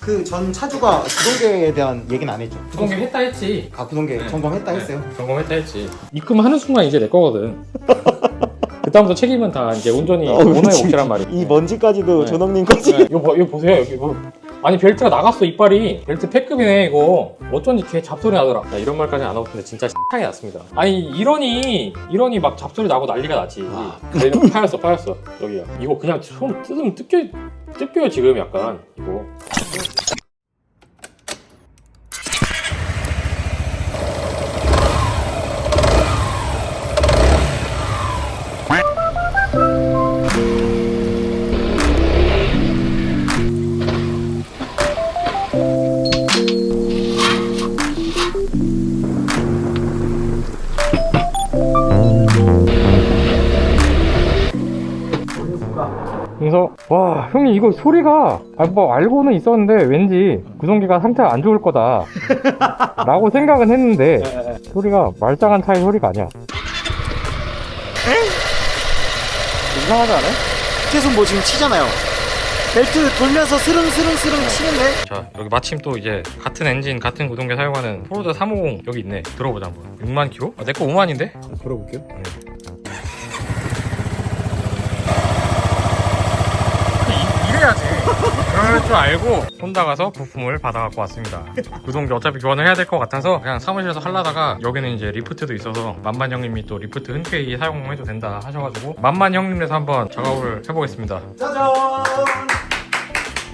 그 전 차주가 구동계에 대한 얘기는 안 했죠. 구동계 했다 했지. 아 구동계 네. 점검했다 네, 했어요. 점검했다 했지. 입금하는 순간 이제 내 거거든. 그다음부터 책임은 다 이제 온전히 어, 그치. 몫이란 말이야. 이 먼지까지도 네. 조덕님까지. 네, 이거, 봐, 이거 보세요 여기 뭐 아니 벨트가 나갔어 이빨이. 벨트 패급이네 이거. 어쩐지 걔 잡소리 나더라. 야, 이런 말까지 안 하고 근데 진짜 X하게 났습니다. 아니 이러니 이러니 막 잡소리 나고 난리가 났지. 아. 근데 이거 파였어 파였어. 여기야 이거 그냥 손 뜯으면 뜯겨 뜯겨요 지금 약간. 이거 와 형님 이거 소리가 아, 뭐 알고는 있었는데 왠지 구동기가 상태가 안 좋을 거다 라고 생각은 했는데 소리가 말짱한 차의 소리가 아니야 이상하지 않아요? 계속 뭐 지금 치잖아요. 벨트 돌면서 스릉스릉스릉 치는데 자 여기 마침 또 이제 같은 엔진 같은 구동계 사용하는 포르자 350 여기 있네 들어보자 한번 6만 킬로? 아, 내거 5만인데? 들어볼게요. 이래야지 그럴 줄 알고 혼자 가서 부품을 받아 갖고 왔습니다 구동기 어차피 교환을 해야 될 것 같아서 그냥 사무실에서 하려다가 여기는 이제 리프트도 있어서 만만 형님이 또 리프트 흔쾌히 사용해도 된다 하셔가지고 만만 형님에서 한번 작업을 해보겠습니다 짜잔.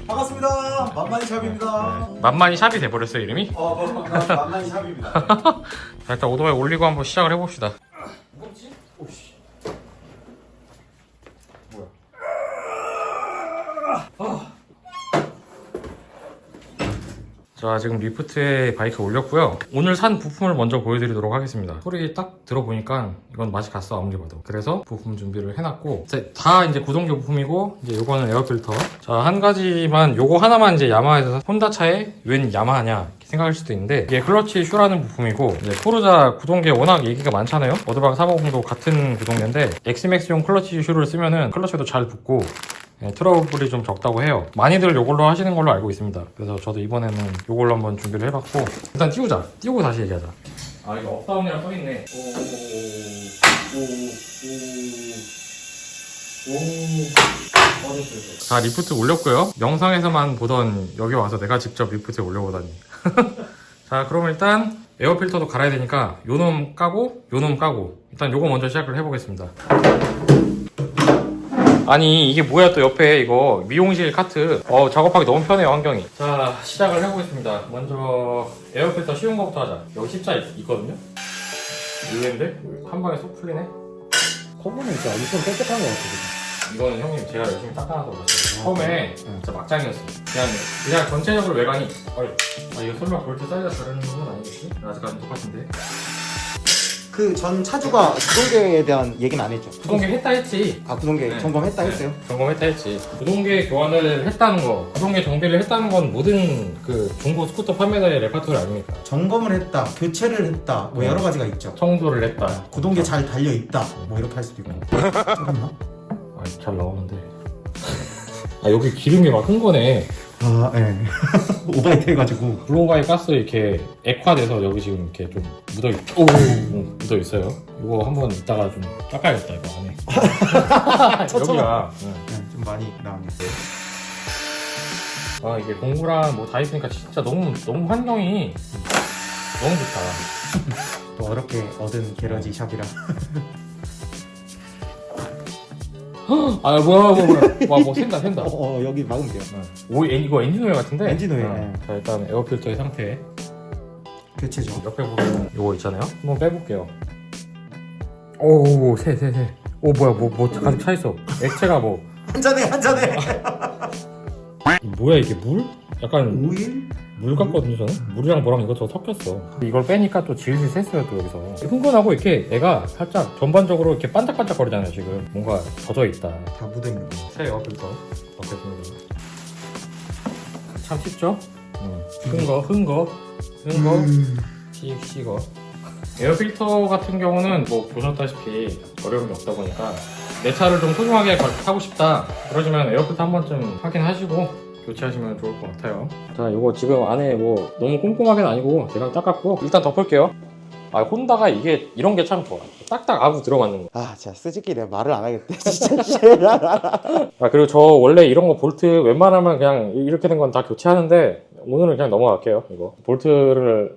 반갑습니다. 만만히 샵입니다. 만만이 샵이 돼버렸어요 이름이 어, 뭐, 만만히 샵입니다. 자 일단 오토바이 올리고 한번 시작을 해봅시다 무겁지? 오씨. 자 지금 리프트에 바이크 올렸고요. 오늘 산 부품을 먼저 보여드리도록 하겠습니다. 소리 딱 들어보니까 이건 맛이 갔어 아무리 봐도. 그래서 부품 준비를 해놨고 다 이제 구동기 부품이고 이제 요거는 에어필터. 자 한 가지만 요거 하나만 이제 야마하에서 혼다 차에 웬 야마하냐 생각할 수도 있는데 이게 클러치 슈라는 부품이고 이제 포르자 구동기에 워낙 얘기가 많잖아요. 어드방 350도 같은 구동기인데 엑스맥스용 클러치 슈를 쓰면은 클러치도 잘 붙고 네, 트러블이 좀 적다고 해요. 많이들 이걸로 하시는 걸로 알고 있습니다. 그래서 저도 이번에는 이걸로 한번 준비를 해봤고 일단 띄우자. 띄우고 다시 얘기하자. 아 이거 업다운이랑 써있네. 자 리프트 올렸고요. 영상에서만 보던 여기 와서 내가 직접 리프트에 올려보다니. 자 그럼 일단 에어 필터도 갈아야 되니까 요놈 까고 요놈 까고 일단 요거 먼저 시작을 해보겠습니다. 아니 이게 뭐야 또 옆에 이거 미용실 카트. 어 작업하기 너무 편해요 환경이. 자 시작을 해보겠습니다. 먼저 에어필터 쉬운 거부터 하자. 여기 십자 있, 있거든요? 의외인데? 한 방에 쏙 풀리네? 커브는 진짜 엄청 깨끗한 것 같아. 이거는 형님 제가 열심히 닦아놔서 그렇어요. 처음에 진짜 막장이었어요. 그냥 그냥 전체적으로 외관이 어이, 아 이거 설마 볼트 사이즈가 다른 건 아니겠지? 아직까지 똑같은데 그 전 차주가 구동계에 대한 얘기는 안 했죠. 구동계 했다 했지 아 구동계 네. 점검했다 했어요. 점검했다 했지. 구동계 교환을 했다는 거, 구동계 정비를 했다는 건 모든 그 중고 스쿠터 판매자의 레파토리 아닙니까? 점검을 했다, 교체를 했다, 뭐 네. 여러 가지가 있죠. 청소를 했다. 구동계 잘 달려 있다, 뭐 이렇게 할 수도 있고. 잠깐만. 아, 잘 나오는데. 아, 여기 기름이 막 큰 거네. 아, 예. 오바이트 해가지고. 블로우바이 가스 이렇게 액화돼서 여기 지금 이렇게 좀 묻어 있, 오, 응, 묻어 있어요. 이거 한번 이따가 좀 닦아야겠다 이거 안에. 여기가. 응. 네, 좀 많이 나옵니다. 아 이게 공구랑 뭐 다 있으니까 진짜 너무 너무 환경이 너무 좋다. 또 어렵게 얻은 게러지 샵이라. 아 뭐야 뭐야 뭐야. 와뭐 샌다 샌다 어, 어, 여기 막으면 돼요. 오 엔- 이거 엔진 오일 같은데? 엔진 오일, 어. 네. 자 일단 에어필터의 상태. 교체죠. 옆에 보면 이거 있잖아요. 한번 빼볼게요. 오새새새오 뭐야 뭐 뭐 가득 차 있어. 액체가 뭐. 한잔해, 한잔해. 뭐야 이게 물 약간 오일? 물 같거든요 저는 물이랑 뭐랑 이것저것 섞였어 이걸 빼니까 또 질질 샜어요 또 여기서 흥건하고 이렇게 애가 살짝 전반적으로 이렇게 반짝반짝 거리잖아요 지금 뭔가 젖어 있다 다 묻어있는 거. 새 에어필터 넣겠습니다. 참 쉽죠? 흥거, 흥거, 흥거, 음. 씩, 식어. 에어필터 같은 경우는 뭐 보셨다시피 어려움이 없다 보니까 내 차를 좀 소중하게 가- 타고 싶다 그러시면 에어필터 한 번쯤 확인하시고 교체하시면 좋을 것 같아요. 자, 이거 지금 안에 뭐 너무 꼼꼼하게는 아니고 제가 닦았고 일단 덮을게요. 아, 혼다가 이게 이런 게 참 좋아. 딱딱 아구 들어가는 거. 아 진짜 쓰지기 내가 말을 안 하겠대 진짜 아, 그리고 저 원래 이런 거 볼트 웬만하면 그냥 이렇게 된 건 다 교체하는데 오늘은 그냥 넘어갈게요. 이거 볼트를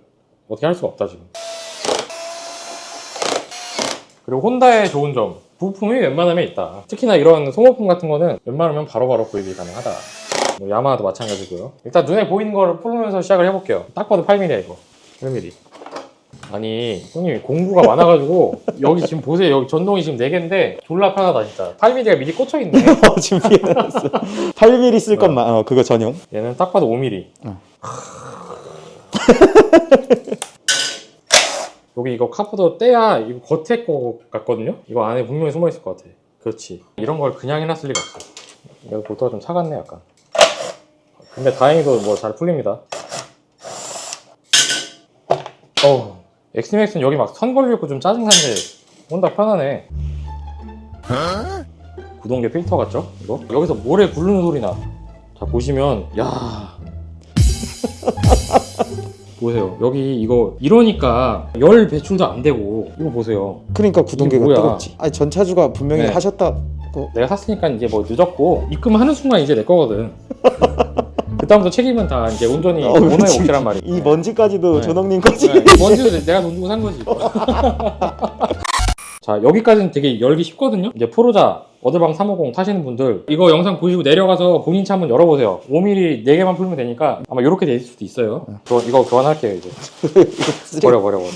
어떻게 할 수가 없다 지금. 그리고 혼다의 좋은 점 부품이 웬만하면 있다. 특히나 이런 소모품 같은 거는 웬만하면 바로바로 구입이 가능하다. 뭐 야마하도 마찬가지고요. 일단 눈에 보이는 거를 풀면서 시작을 해볼게요. 딱 봐도 8mm야 이거. 8mm. 아니 형님 공부가 많아가지고 여기 지금 보세요 여기 전동이 지금 4개인데 졸라 편하다 진짜 8mm가 미리 꽂혀있네 어, 준비해놨어 8mm 쓸 것만 어 그거 전용 얘는 딱 봐도 5mm. 응. 여기 이거 카프도 떼야 이거 겉에 거 같거든요? 이거 안에 분명히 숨어 있을 것 같아. 그렇지. 이런 걸 그냥 해놨을 리가 없어. 여기 볼트가 좀 차갑네, 약간. 근데 다행히도 뭐 잘 풀립니다. 어우, 엑스맥스는 여기 막 선 걸려있고 좀 짜증나는데 혼다 편하네. 구동계 필터 같죠? 이거? 여기서 모래 굴르는 소리 나. 자, 보시면, 야 보세요. 여기 이거 이러니까 열 배출도 안 되고 이거 보세요. 그러니까 구동계가 뭐야? 뜨겁지 아니 전차주가 분명히 네. 하셨다고 내가 샀으니까 이제 뭐 늦었고 입금하는 순간 이제 내 거거든. 그다음부터 책임은 다 이제 온전히 어, 오너의 그치, 몫이란 말이야. 이 먼지까지도 네. 조덕님까지 네, 먼지도 내가 돈 주고 산 거지. 자 여기까지는 되게 열기 쉽거든요. 이제 프로자 어드방 350 타시는 분들 이거 영상 보시고 내려가서 본인 차 한번 열어보세요. 5mm 4개만 풀면 되니까 아마 이렇게 돼 있을 수도 있어요. 저 이거 교환할게요 이제. 버려 버려 버려.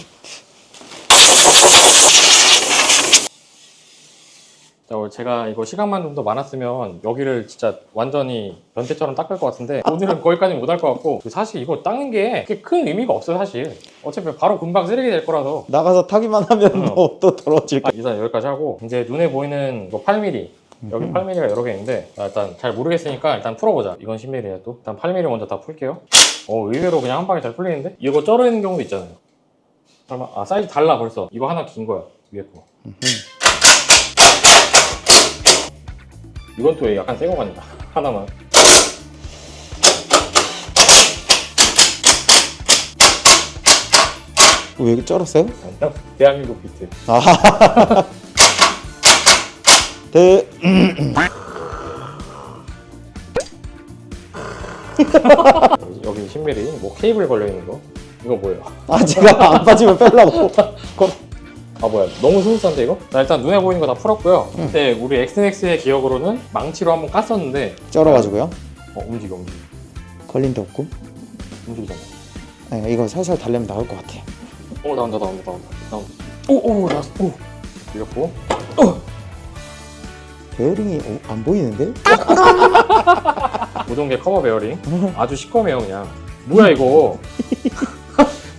자, 오늘 제가 이거 시간만 좀 더 많았으면 여기를 진짜 완전히 변태처럼 닦을 것 같은데 오늘은 거기까지 못할 것 같고 사실 이거 닦는 게 큰 의미가 없어요 사실. 어차피 바로 금방 쓰레기 될 거라서. 나가서 타기만 하면 응. 뭐또 더러워질 아, 거 일단 여기까지 하고 이제 눈에 보이는 뭐 8mm 여기 8mm가 여러 개 있는데 아, 일단 잘 모르겠으니까 일단 풀어보자. 이건 10mm야 또. 일단 8mm 먼저 다 풀게요. 어 의외로 그냥 한 방에 잘 풀리는데? 이거 쩔어 있는 경우도 있잖아요. 설마? 아 사이즈 달라 벌써. 이거 하나 긴 거야 위에 거 이건 또 약간 새거 같냐 하나만. 왜 쩔었어요? 아니야 대한민국 비트. 아. 대... 여기, 여기 10mm 뭐 케이블 걸려있는 거? 이거 뭐예요? 아 제가 안 빠지면 빼려고 아 뭐야. 너무 스무스한데 이거? 나 일단 눈에 보이는 거 다 풀었고요. 근데 우리 엑스넥스의 기억으로는 망치로 한번 깠었는데. 쩔어가지고요? 어 움직여 움직여. 걸림도 없고? 움직이잖아. 네, 이거 살살 달래면 나올 것 같아. 오 나온다 나온다 나온다. 나온다. 오오 나왔어 오. 밀렸고. 베어링이 어, 안 보이는데? 고정계 커버 베어링? 아주 시꺼매요 그냥. 뭐야 이거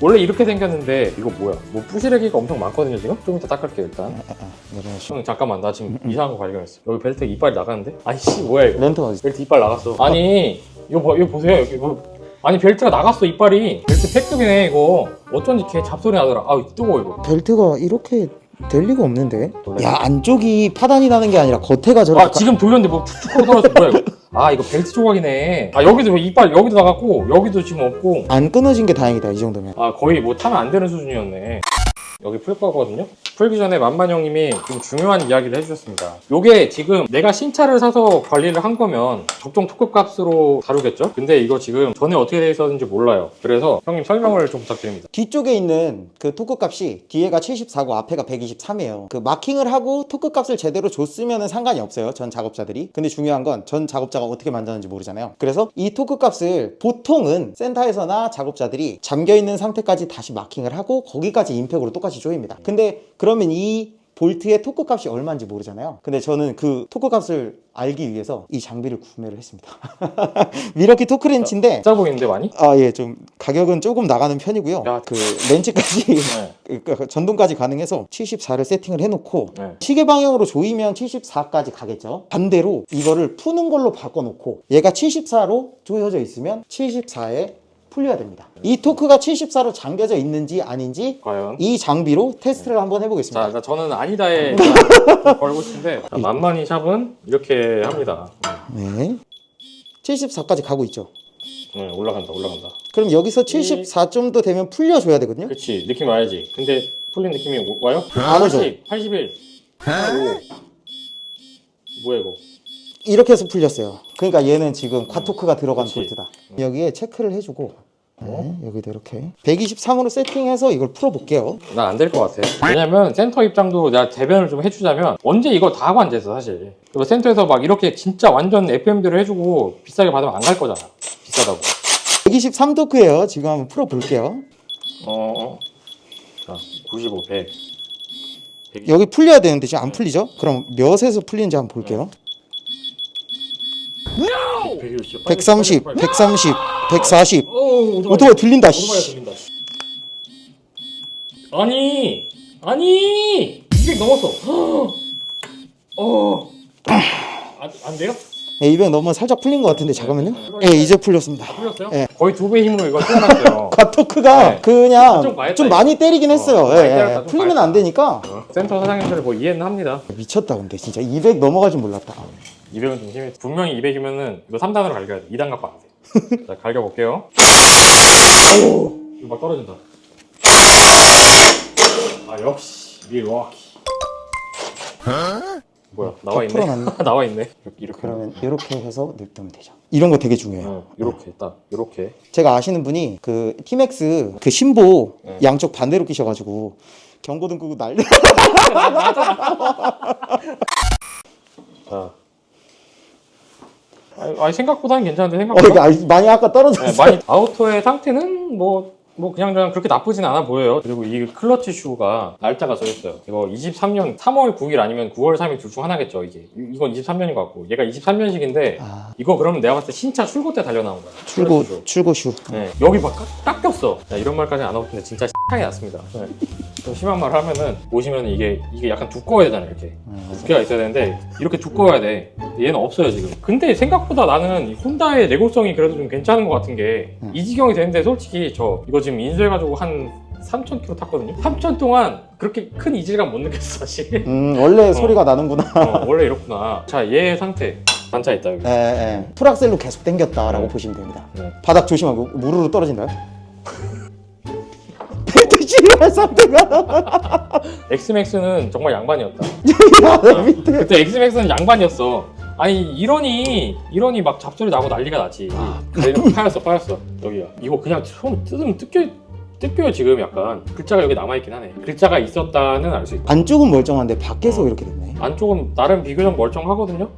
원래 이렇게 생겼는데 이거 뭐야 뭐 부시래기가 엄청 많거든요 지금 좀 이따 닦을게요 일단 아, 아, 내려놓으시고 형 잠깐만 나 지금 이상한 거 발견했어 여기 벨트 이빨이 나가는데 아이씨 뭐야 이거 렌터 어디 벨트 이빨 나갔어. 아니 이거 봐, 이거 보세요. 여기 뭐 아니 벨트가 나갔어 이빨이. 벨트 패급이네 이거. 어쩐지 걔 잡소리 나더라. 아 뜨거워 이거. 벨트가 이렇게 될 리가 없는데? 원래- 야 안쪽이 파단이 나는 게 아니라 겉에가 저렇게 아 지금 돌렸는데 뭐 툭툭 떨어져 뭐야 이거. 아 이거 벨트 조각이네. 아 여기도 뭐 이빨 여기도 나갔고 여기도 지금 없고. 안 끊어진 게 다행이다 이 정도면 아 거의 뭐 타면 안 되는 수준이었네. 여기 풀 거거든요. 풀기 전에 만만 형님이 좀 중요한 이야기를 해주셨습니다. 요게 지금 내가 신차를 사서 관리를 한 거면 적정 토크 값으로 다루겠죠? 근데 이거 지금 전에 어떻게 돼 있었는지 몰라요. 그래서 형님 설명을 좀 부탁드립니다. 뒤쪽에 있는 그 토크 값이 뒤에가 74고 앞에가 123이에요. 그 마킹을 하고 토크 값을 제대로 줬으면 상관이 없어요. 전 작업자들이. 근데 중요한 건 전 작업자가 어떻게 만드는지 모르잖아요. 그래서 이 토크 값을 보통은 센터에서나 작업자들이 잠겨 있는 상태까지 다시 마킹을 하고 거기까지 임팩으로 똑같이 조입니다. 근데 그러면 이 볼트의 토크 값이 얼마인지 모르잖아요. 근데 저는 그 토크 값을 알기 위해서 이 장비를 구매를 했습니다. 미러키 토크 렌치인데 비싸 보이는데 많이? 아, 예, 좀 가격은 조금 나가는 편이고요. 야. 그 렌치까지 네. 그러니까 전동까지 가능해서 74를 세팅을 해놓고 네. 시계 방향으로 조이면 74까지 가겠죠. 반대로 이거를 푸는 걸로 바꿔놓고 얘가 74로 조여져 있으면 74에 풀려야 됩니다. 이 토크가 74로 잠겨져 있는지 아닌지 과연? 이 장비로 테스트를 한번 자, 해보겠습니다. 일단 저는 아니다에 걸고 싶은데 자, 만만히 샵은 이렇게 합니다. 네. 74까지 가고 있죠. 네, 올라간다, 올라간다. 그럼 여기서 74 정도 되면 풀려줘야 되거든요. 그렇지, 느낌 와야지. 근데 풀린 느낌이 오- 와요? 안 오죠. 80, 81, 85. 뭐야 이거? 이렇게 해서 풀렸어요. 그러니까 얘는 지금 과토크가 들어간 그치. 볼트다. 여기에 체크를 해주고 어? 네, 여기도 이렇게 123으로 세팅해서 이걸 풀어볼게요. 난 안 될 것 같아. 왜냐면 센터 입장도 내가 대변을 좀 해주자면 언제 이거 다 하고 앉아있어 사실. 그리고 센터에서 막 이렇게 진짜 완전 FM대로 해주고 비싸게 받으면 안 갈 거잖아. 비싸다고. 123 토크예요. 지금 한번 풀어볼게요. 어, 어. 자, 95, 100. 여기 풀려야 되는데 지금 안 풀리죠? 그럼 몇에서 풀리는지 한번 볼게요. 160, 130, 130, 140. 오, 오토바이 들린다. 오토바이 씨. 들린다. 씨. 아니, 아니, 200 넘었어. 어, 안, 안 돼요? 네, 200 넘으면 살짝 풀린 것 같은데 잠깐만요. 네, 이제 풀렸습니다. 풀렸어요? 네. 거의 두 배 힘으로 이거 태어났어요. 과토크가 네. 그냥 좀 많이 좀 했다, 많이 때리긴 했어요. 어, 예, 많이 예. 때렸다, 좀 풀리면 많이 안 되니까 센터 사장님들 뭐 이해는 합니다. 미쳤다 근데 진짜 200 넘어가진 몰랐다. 200은 좀 심해. 분명히 200이면은 이거 3단으로 갈겨야 돼. 2단 갖고 안 돼. 자, 갈겨볼게요. 오! 이거 막 떨어진다. 아, 역시 밀워키. 뭐야, 나와 있네. 풀어놨네. 나와 있네. 이렇게, 이렇게. 그러면 이렇게 해서 냅두면 되죠. 이런 거 되게 중요해요. 어, 이렇게 딱 이렇게. 제가 아시는 분이 그 티맥스 그 심보 네. 양쪽 반대로 끼셔가지고 경고등 끄고 난리. 자. 아니, 아니, 생각보다는 괜찮은데 어, 생각보다. 아- 많이 아까 떨어졌어. 네, 많이 아우토의 상태는 뭐, 뭐 그냥 그냥 그렇게 나쁘진 않아 보여요. 그리고 이 클러치 슈가 날짜가 써 있어요. 이거 23년 3월 9일 아니면 9월 3일 둘 중 하나겠죠. 이게 이- 이건 23년인 것 같고 얘가 23년식인데 아. 이거 그러면 내가 봤을 때 신차 출고 때 달려 나온 거야. 출고 클러치 슈. 출고 슈. 네, 여기 막 깎, 깎였어. 자, 이런 말까지는 안 하고 있는데 진짜 X하게 났습니다. 네. 좀 심한 말 하면은 보시면 이게 이게 약간 두꺼워야 되잖아요. 이렇게 음. 두께가 있어야 되는데 이렇게 두꺼워야 돼. 얘는 없어요 지금. 근데 생각보다 나는 이 혼다의 내구성이 그래도 좀 괜찮은 것 같은 게 음. 이 지경이 되는데 솔직히 저 이거 지금 인수해가지고 한 3,000km 탔거든요. 3천 동안 그렇게 큰 이질감 못 느꼈어 사실. 음 원래 소리가 나는구나. 어, 원래 이렇구나. 자, 얘의 상태 단차 있다 여기. 예, 예. 풀악셀로 계속 당겼다라고 네. 보시면 됩니다. 네. 바닥 조심하고 무르르 떨어진다요. 실할 상태가 엑스맥스는 정말 양반이었다. 야, 밑에. 그때 엑스맥스는 양반이었어. 아니 이런이 이런이 막 잡소리 나고 난리가 나지. 이렇게 파였어 파였어 여기가. 이거 그냥 손 뜯으면 뜯겨 뜯겨요 지금 약간. 글자가 여기 남아 있긴 하네. 글자가 있었다는 알 수 있다. 안쪽은 멀쩡한데 밖에서 어. 이렇게 됐네. 안쪽은 나름 비교적 멀쩡하거든요.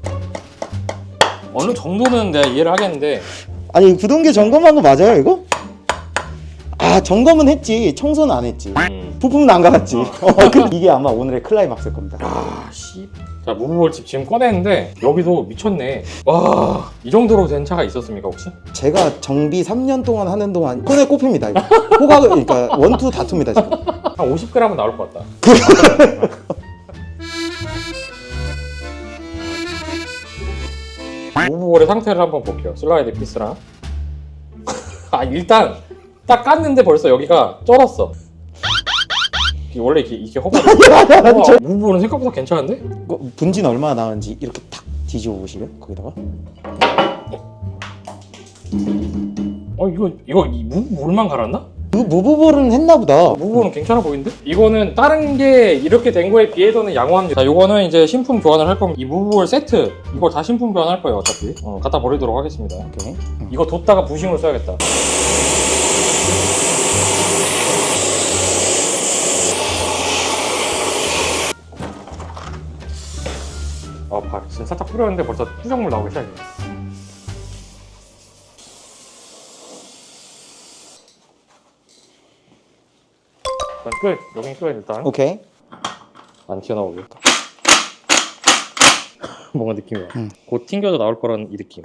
어느 정도는 내가 이해를 하겠는데 아니 구동계 점검한 거 맞아요 이거? 아 점검은 했지 청소는 안 했지 음. 부품은 안 갈았지 어, 그- 이게 아마 오늘의 클라이막스일 겁니다 아, 씨. 자, 무브볼 집 지금 꺼냈는데 여기도 미쳤네. 와, 이 정도로 된 차가 있었습니까 혹시? 제가 정비 3년 동안 하는 동안 손에 꼽힙니다 이거 호각을 그러니까 원투 다투입니다 지금 한 50g은 나올 것 같다. 무브볼의 상태를 한번 볼게요. 슬라이드 피스랑. 아 일단 딱 깠는데 벌써 여기가 쩔었어. 이게 원래 이게 이게 허가. 무브볼은 생각보다 괜찮은데? 이거 분진 얼마나 나왔는지 이렇게 탁 뒤집어 보시래요 거기다가 어 이거 이거 이 무브볼만 갈았나? 그 무브볼은 했나 보다 무브는 괜찮아 보이는데? 이거는 다른 게 이렇게 된 거에 비해서는 양호합니다. 자, 이거는 이제 신품 교환을 할 겁니다. 이 무브볼 세트, 이거 다 신품 교환할 거예요, 어차피. 어, 갖다 버리도록 하겠습니다. 오케이 음. 이거 뒀다가 부싱으로 써야겠다. 아, 봐. 지금 살짝 뿌렸는데 벌써 투정물 나오기 시작해. 일단 끝. 여긴 끝, 일단. 오케이 안 튀어나오게. 뭔가 느낌이 와. 음. 곧 튕겨져 나올 거라는 이 느낌.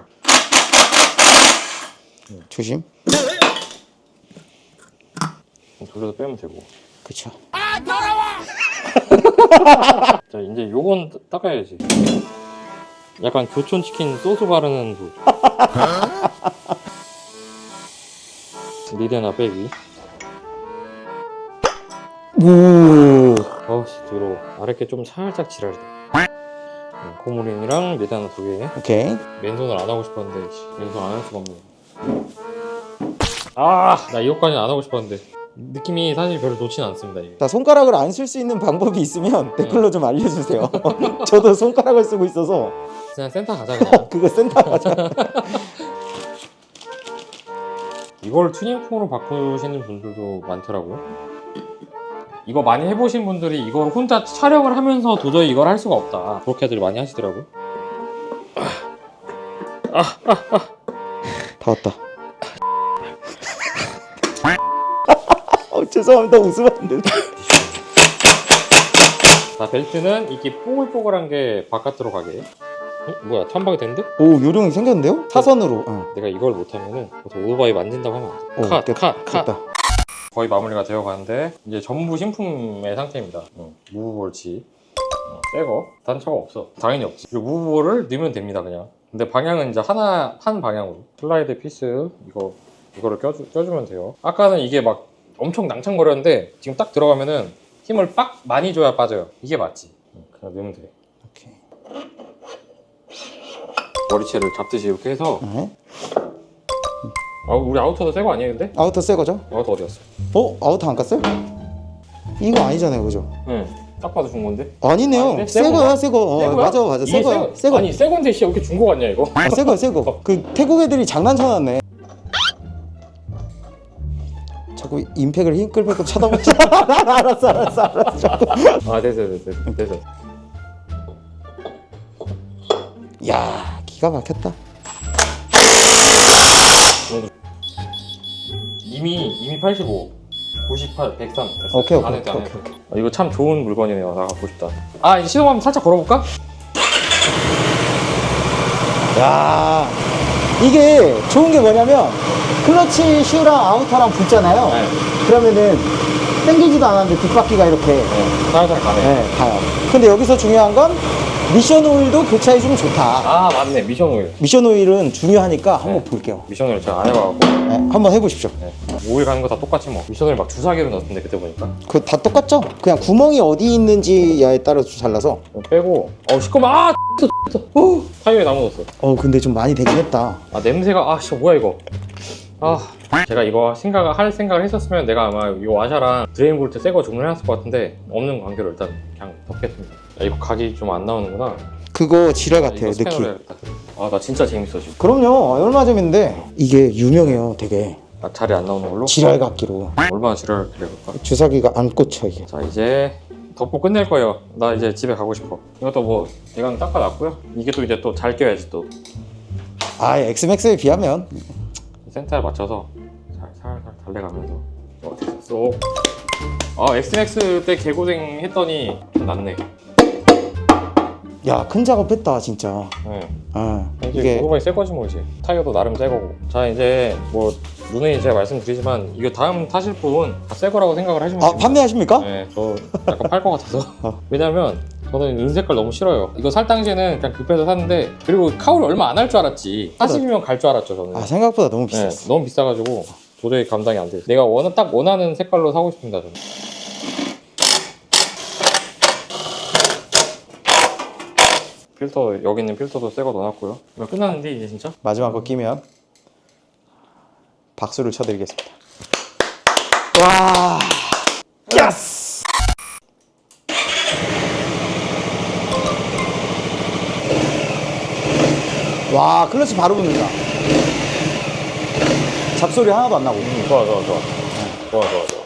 조심 돌려서 빼면 되고. 그쵸 자, 이제 요건 따- 닦아야지. 약간 교촌 치킨 소스 바르는 부. 리드나 빼기. 오 어씨 더러워. 아랫게 좀 살짝 지랄돼. 어, 고무링이랑 매단 두개 오케이. 맨손을 안 하고 싶었는데 씨, 맨손 안 할 수가 없네 아 나 이것까지는 안 하고 싶었는데 느낌이 사실 별로 좋진 않습니다 이게. 자, 손가락을 안 쓸 수 있는 방법이 있으면 댓글로 좀 알려주세요. 저도 손가락을 쓰고 있어서 그냥 센터 가자 그냥 그거 센터 가자. 이걸 튜닝폼으로 바꾸시는 분들도 많더라고요 이거 많이 해보신 분들이 이걸 혼자 촬영을 하면서 도저히 이걸 할 수가 없다 그렇게들 많이 하시더라고요 다 왔다. 어, 죄송합니다. 웃으면 안 되는데. 자 벨트는 이게 뽀글뽀글한 게 바깥으로 가게 어? 뭐야 탐박이 됐는데? 오, 요령 이 생겼는데요? 사선으로. 응. 내가 이걸 못하면은 또 오토바이 만진다고 하면 오, 안돼 됐- 컷! 컷! 컷! 됐다. 거의 마무리가 되어 가는데 이제 전부 신품의 상태입니다 응. 무브볼치 어, 새거 단차가 없어 당연히 없지 그리고 무브볼을 넣으면 됩니다 그냥 근데 방향은 이제 하나 한 방향으로 슬라이드 피스 이거 이거를 껴주, 껴주면 돼요 아까는 이게 막 엄청 낭창거렸는데 지금 딱 들어가면은 힘을 빡 많이 줘야 빠져요 이게 맞지 응, 그냥 넣으면 돼 오케이. 머리채를 잡듯이 이렇게 해서 네. 아, 우리 아우터도 새거 아니에요 근데? 아우터 새 거죠? 아우터 어디 갔어? 어? 아우터 안 깠어요? 이거 아니잖아요, 그죠? 응딱 봐도 준 건데 아니네요. 아닌데? 새 새 거야, 새 거. 어, 새 거야? 맞아, 맞아. 새 이게 거야. 새새 거. 아니 새 건데 씨 어떻게 준 거 같냐 이거 아, 새 거야, 새 거. 그 태국 애들이 장난쳐놨네. 자꾸 임팩을 힐끌힐끌 쳐다보자. 알았어, 알았어, 알았어. 아 됐어 됐어 됐어 야, 기가 막혔다. 이미 이미 85 98 103 됐어 오케이, 오케이, 안 했다, 안 오케이, 했다. 아, 이거 참 좋은 물건이네요 나 갖고 싶다 아 이제 시동 한번 살짝 걸어볼까? 야, 이게 좋은 게 뭐냐면 클러치 슈랑 아우터랑 붙잖아요. 네, 그러면은 당기지도 않았는데 뒷바퀴가 이렇게 네. 살살 가네 네, 가요. 근데 여기서 중요한 건 미션 오일도 교체해주면 좋다. 아 맞네 미션 오일 미션 오일은 중요하니까 한번 네. 볼게요. 미션 오일 제가 안 해봐갖고 네, 한번 해보십시오. 네. 오일 가는 거 다 똑같이 뭐 미션 오일 막 주사기로 넣었는데 그때 보니까 그 다 똑같죠? 그냥 구멍이 어디 있는지에 따라서 잘라서. 이거 빼고 어우 시꺼먼 아 어, 타이어에 나무 넣었어 어 근데 좀 많이 되긴 했다. 아 냄새가 아씨 뭐야 이거 아. 제가 이거 생각을 할 생각을 했었으면 내가 아마 이 와샤랑 드레인 볼트 새거 주문해놨을 것 같은데 없는 관계로 일단 그냥 덮겠습니다. 야, 이거 각이 좀 안 나오는구나. 그거 지랄 아, 같아요 이거 스캐너로 느낌. 해야겠다 아 나 진짜 재밌어 지금. 그럼요. 얼마 전인데. 이게 유명해요. 되게. 아 자리 안 나오는 걸로? 지랄 같기로. 얼마나 지랄을 그래볼까? 주사기가 안 꽂혀 이게. 자 이제 덮고 끝낼 거예요. 나 이제 집에 가고 싶어. 이것도 뭐 대강 닦아놨고요. 이게 또 이제 또 잘 껴야지 또. 아 엑스맥스에 비하면 센터에 맞춰서 잘 살살 달래가면서 어, 쏙. 아 엑스맥스 때 개고생 했더니 좀 낫네. 야 큰 작업했다 진짜. 네. 아 이게 이게 오토바이 새 거지 뭐 이제 타이어도 나름 새 거고. 자 이제 뭐 누누이 제가 말씀드리지만 이거 다음 타실 분 다 새 거라고 생각을 하시면 아 됩니다. 판매하십니까? 네, 저 약간 팔 것 같아서. 어. 왜냐면 저는 은 색깔 너무 싫어요. 이거 살 당시에는 그냥 급해서 샀는데 그리고 카울 얼마 안 할 줄 알았지. 40이면 갈 줄 알았죠 저는. 아 생각보다 너무 네, 비쌌어. 너무 비싸가지고 도저히 감당이 안 돼. 내가 원하 딱 원하는 색깔로 사고 싶습니다. 저는. 필터 여기 있는 필터도 새 거 넣어놨고요. 이거 끝났는데 이제 진짜? 마지막 거 끼면 박수를 쳐드리겠습니다. 와, 예스! 와, 클러치 바로 붙는다. 잡소리 하나도 안 나고. 음, 좋아 좋아 좋아. 좋아 좋아 좋아.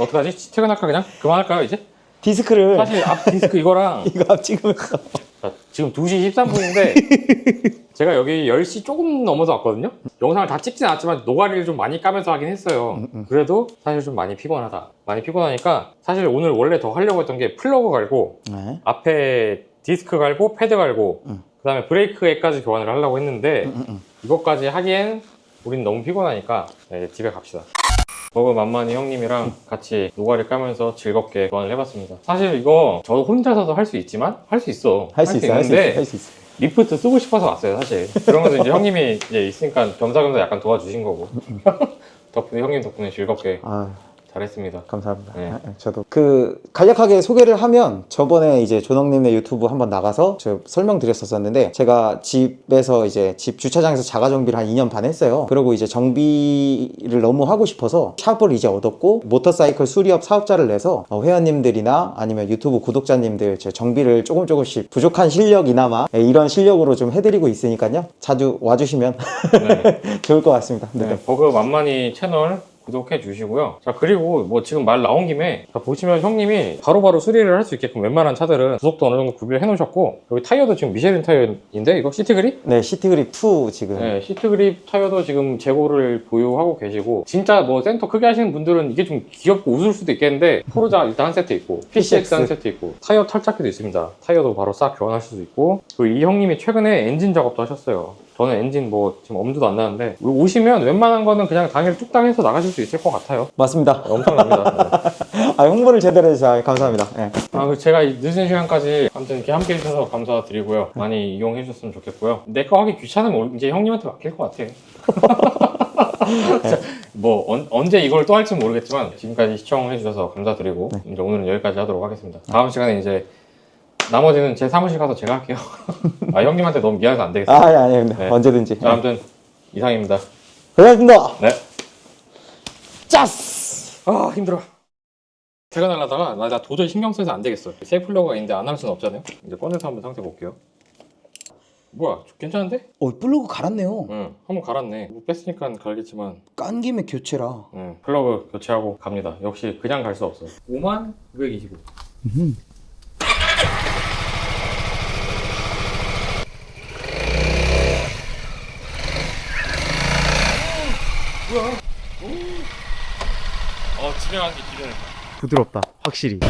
어떡하지? 퇴근할까 그냥? 그만할까요 이제? 디스크를 사실 앞 디스크 이거랑 이거 앞 찍으면서 자, 지금 2시 13분인데 제가 여기 10시 조금 넘어서 왔거든요. 영상을 다 찍진 않았지만 노가리를 좀 많이 까면서 하긴 했어요. 그래도 사실 좀 많이 피곤하다. 많이 피곤하니까 사실 오늘 원래 더 하려고 했던 게 플러그 갈고 네. 앞에 디스크 갈고 패드 갈고 음. 그다음에 브레이크에까지 교환을 하려고 했는데 음, 음. 이것까지 하기엔 우린 너무 피곤하니까 네, 집에 갑시다. 버그 만만히 형님이랑 같이 노가리 까면서 즐겁게 교환을 해봤습니다. 사실 이거 저 혼자서도 할 수 있지만 할 수 있어. 할 수 있어, 할 수 있어, 할 수 있어. 리프트 쓰고 싶어서 왔어요, 사실. 그러면서 이제 형님이 이제 있으니까 겸사겸사 약간 도와주신 거고. 덕분에 형님 덕분에 즐겁게 아, 잘 잘했습니다. 감사합니다. 네. 아, 저도 그 간략하게 소개를 하면 저번에 이제 조덕님네 유튜브 한번 나가서 저 설명드렸었었는데 제가 집에서 이제 집 주차장에서 자가 정비를 한 2년 반 했어요. 그리고 이제 정비를 너무 하고 싶어서 샵을 이제 얻었고 모터사이클 수리업 사업자를 내서 어, 회원님들이나 아니면 유튜브 구독자님들 제 정비를 조금 조금씩 부족한 실력이나마 예, 이런 실력으로 좀 해드리고 있으니까요. 자주 와주시면 네. 좋을 것 같습니다. 네. 네, 버그 만만히 채널 구독해 주시고요. 자, 그리고 뭐 지금 말 나온 김에 자, 보시면 형님이 바로바로 수리를 할 수 있게끔 웬만한 차들은 구속도 어느 정도 구비를 해 놓으셨고 여기 타이어도 지금 미쉐린 타이어인데 이거 시트 그립? 네, 시트 그립 2 지금 네, 시트 그립 타이어도 지금 재고를 보유하고 계시고 진짜 뭐 센터 크게 하시는 분들은 이게 좀 귀엽고 웃을 수도 있겠는데 포르자 일단 한 세트 있고 PCX 한 세트 있고 타이어 탈착기도 있습니다. 타이어도 바로 싹 교환하실 수 있고 그리고 이 형님이 최근에 엔진 작업도 하셨어요. 저는 엔진 뭐 지금 엄두도 안 나는데 오시면 웬만한 거는 그냥 당일 뚝딱 해서 나가실 수 있을 것 같아요. 맞습니다. 엄청납니다. 네. 아, 홍보를 제대로 해주셔서 감사합니다. 네. 아, 그 제가 이 늦은 시간까지 아무튼 이렇게 함께 해주셔서 감사드리고요. 많이 이용해 주셨으면 좋겠고요. 내 거 하기 귀찮으면 이제 형님한테 맡길 것 같아. 뭐 언, 언제 이걸 또 할지 모르겠지만 지금까지 시청해 주셔서 감사드리고 이제 오늘은 여기까지 하도록 하겠습니다. 다음 시간에 이제 나머지는 제 사무실 가서 제가 할게요. 아 형님한테 너무 미안해서 안 되겠어요. 아, 아니, 근데 네. 언제든지. 자, 아무튼 이상입니다. 고맙습니다. 네. 짜스! 아 힘들어. 퇴근하려다가 나, 나 도저히 신경 써서 안 되겠어. 세이플러가 있는데 안 할 수는 없잖아요. 이제 꺼내서 한번 상태 볼게요. 뭐야, 괜찮은데? 어, 플러그 갈았네요. 응, 한번 갈았네. 뭐 뺐으니까 갈겠지만, 깐 김에 교체라. 응, 플러그 교체하고 갑니다. 역시 그냥 갈 수 없어. 5만 925. 가는 게 기대된다. 부드럽다, 확실히.